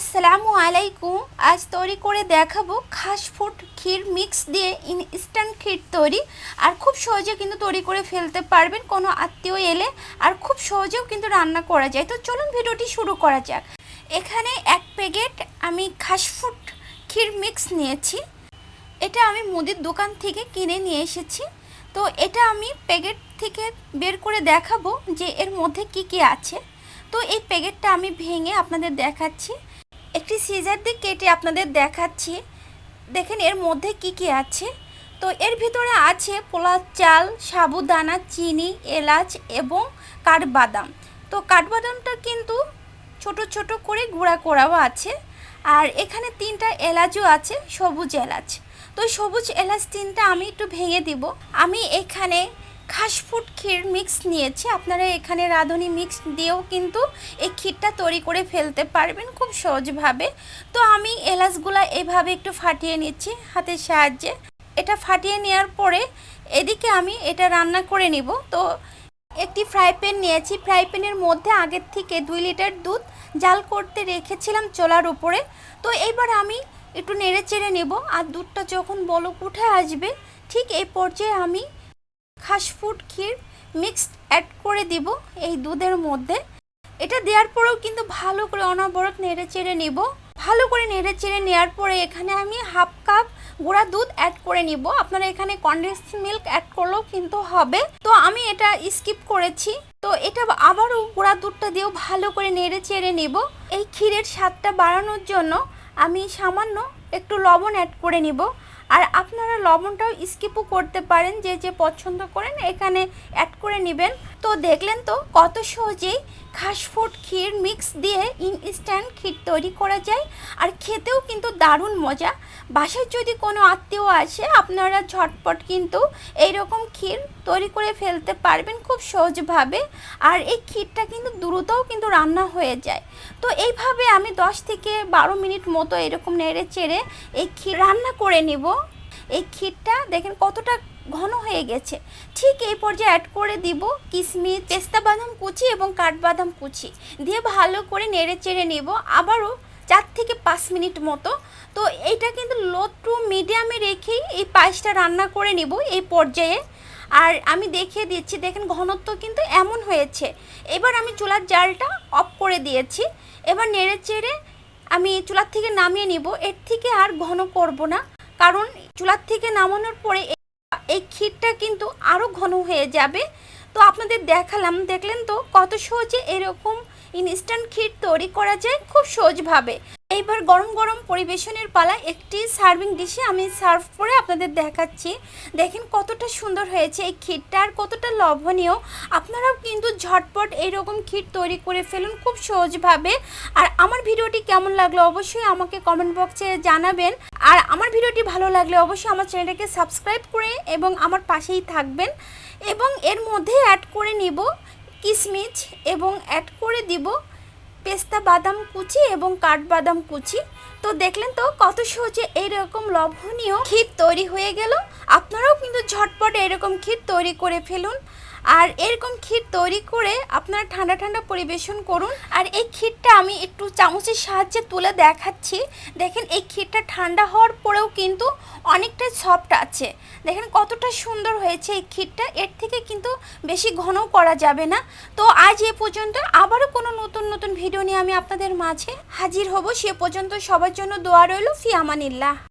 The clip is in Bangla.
আসসালামু আলাইকুম। আজ তৈরি করে দেখাবো ফুড ক্ষীর মিক্স দিয়ে ইনস্ট্যান্ট ক্ষীর তৈরি। আর খুব সহজে কিন্তু তৈরি করে ফেলতে পারবেন কোনো আত্মীয় এলে। আর খুব সহজেও কিন্তু রান্না করা যায়। তো চলুন ভিডিওটি শুরু করা যাক। এখানে এক প্যাকেট আমি ফুড ক্ষীর মিক্স নিয়েছি। এটা আমি মুদির দোকান থেকে কিনে নিয়ে এসেছি। তো এটা আমি প্যাকেট থেকে বের করে দেখাবো যে এর মধ্যে কি কি আছে। তো এই প্যাকেটটা আমি ভেঙে আপনাদের দেখাচ্ছি। একটি সিজার দিয়ে কেটে আপনাদের দেখাচ্ছি। দেখেন এর মধ্যে কি কি আছে। তো এর ভিতরে আছে পোলার চাল, সাবুদানা, চিনি, এলাচ এবং কাঠবাদাম। তো কাঠবাদামটা কিন্তু ছোট ছোট করে গুঁড়া করাও আছে। আর এখানে তিনটা এলাচও আছে, সবুজ এলাচ। তো সবুজ এলাচ তিনটা আমি একটু ভেঙে দিব। আমি এখানে ঘাসফুট ক্ষীর মিক্স নিয়েছি। আপনারা এখানে রাঁধুনি মিক্স দিয়েও কিন্তু এই ক্ষীরটা তৈরি করে ফেলতে পারবেন খুব সহজভাবে। তো আমি এলাচগুলা এভাবে একটু ফাটিয়ে নিচ্ছি হাতের সাহায্যে। এটা ফাটিয়ে নেওয়ার পরে এদিকে আমি এটা রান্না করে নিব। তো একটি ফ্রাই প্যান নিয়েছি। ফ্রাই প্যানের মধ্যে আগের থেকে দুই লিটার দুধ জাল করতে রেখেছিলাম চোলার উপরে। তো এবার আমি একটু নেড়ে চেড়ে নেব। আর দুধটা যখন বলক উঠে আসবে, ঠিক এই পর্যায়ে আমি ঘাসফুট ক্ষীর মিক্সড অ্যাড করে দিব এই দুধের মধ্যে। এটা দেওয়ার পরেও কিন্তু ভালো করে অনবরত নেড়ে চেড়ে নেব। ভালো করে নেড়ে চেড়ে নেওয়ার পরে এখানে আমি হাফ কাপ গুঁড়া দুধ অ্যাড করে নিব। আপনারা এখানে কন্ডেন্স মিল্ক অ্যাড করলেও কিন্তু হবে। তো আমি এটা স্কিপ করেছি। তো এটা আবারও গুঁড়া দুধটা দিয়েও ভালো করে নেড়ে চেড়ে নেব। এই ক্ষীরের স্বাদটা বাড়ানোর জন্য আমি সামান্য একটু লবণ অ্যাড করে নিব। আর আপনারা লবণটাও স্কিপও করতে পারেন যে যে পছন্দ করেন, এখানে অ্যাড করে নেবেন। তো দেখলেন তো কত সহজেই ঘাসফুট ক্ষীর মিক্স দিয়ে ইনস্ট্যান্ট ক্ষীর তৈরি করা যায়। আর খেতেও কিন্তু দারুণ মজা। বাসায় যদি কোনো আত্মীয় আসে, আপনারা ঝটপট কিন্তু এইরকম ক্ষীর তৈরি করে ফেলতে পারবেন খুব সহজভাবে। আর এই ক্ষীরটা কিন্তু দ্রুতও কিন্তু রান্না হয়ে যায়। তো এইভাবে আমি 10 থেকে বারো মিনিট মতো এরকম নেড়ে চেড়ে এই ক্ষীর রান্না করে নিব। এই ক্ষীরটা দেখেন কতটা ঘন হয়ে গেছে। ঠিক এই পর্যায়ে অ্যাড করে দিব কিশমিশ পেস্তা বাদাম কুচি এবং কাঠবাদাম কুচি। দিয়ে ভালো করে নেড়ে চেড়ে নেব। আবারও চার থেকে পাঁচ মিনিট মতো। তো এইটা কিন্তু লো টু মিডিয়ামে রেখেই এই পায়েসটা রান্না করে নিব এই পর্যায়ে। আর আমি দেখিয়ে দিচ্ছি, দেখেন ঘনত্ব কিন্তু এমন হয়েছে। এবার আমি চুলার জালটা অফ করে দিয়েছি। এবার নেড়ে চেড়ে আমি চুলার থেকে নামিয়ে নিব। এর থেকে আর ঘন করব না। কারণ চুলার থেকে নামানোর পরে এই ক্ষীরটা কিন্তু আরও ঘন হয়ে যাবে। তো আপনাদের দেখালাম, দেখলেন তো কত সহজে এরকম ইনস্ট্যান্ট ক্ষীর তৈরি করা যায় খুব সহজভাবে। এইবার গরম গরম পরিবেশনের পালা একটি সার্ভিং ডিশে আমি সার্ভ করে আপনাদের দেখাচ্ছি। দেখেন কতটা সুন্দর হয়েছে এই ক্ষীরটা আর কতটা লবণীয় আপনারাও কিন্তু ঝটপট এইরকম ক্ষীর তৈরি করে ফেলুন খুব সহজভাবে। আর আমার ভিডিওটি কেমন লাগল অবশ্যই আমাকে কমেন্ট বক্সে জানাবেন। আর আমার ভিডিওটি ভালো লাগলে অবশ্যই আমার চ্যানেলটাকে সাবস্ক্রাইব করে এবং আমার পাশেই থাকবেন। এবং এর মধ্যে অ্যাড করে নিব। কিশমিশ এবং অ্যাড করে দিব পেস্তা বাদাম কুচি এবং কাঠবাদাম কুচি। তো দেখলেন তো কত সহজে এইরকম লবণীয় ক্ষীর তৈরি হয়ে গেল। আপনারাও কিন্তু ঝটপট এরকম ক্ষীর তৈরি করে ফেলুন। আর এরকম ক্ষীর তৈরি করে আপনারা ঠান্ডা ঠান্ডা পরিবেশন করুন। আর এই ক্ষীরটা আমি একটু চামচের সাহায্যে তুলে দেখাচ্ছি। দেখেন, এই ক্ষীরটা ঠান্ডা হওয়ার পরেও কিন্তু অনেকটাই সফট আছে। দেখেন, কতটা সুন্দর হয়েছে এই ক্ষীরটা। এর থেকে কিন্তু বেশি ঘনও করা যাবে না। তো আজ এ পর্যন্ত আবারও কোনো নতুন নতুন ভিডিও নিয়ে আমি আপনাদের মাঝে হাজির হব। সে পর্যন্ত সবার জন্য দোয়া রইল। ফি আমানিল্লাহ।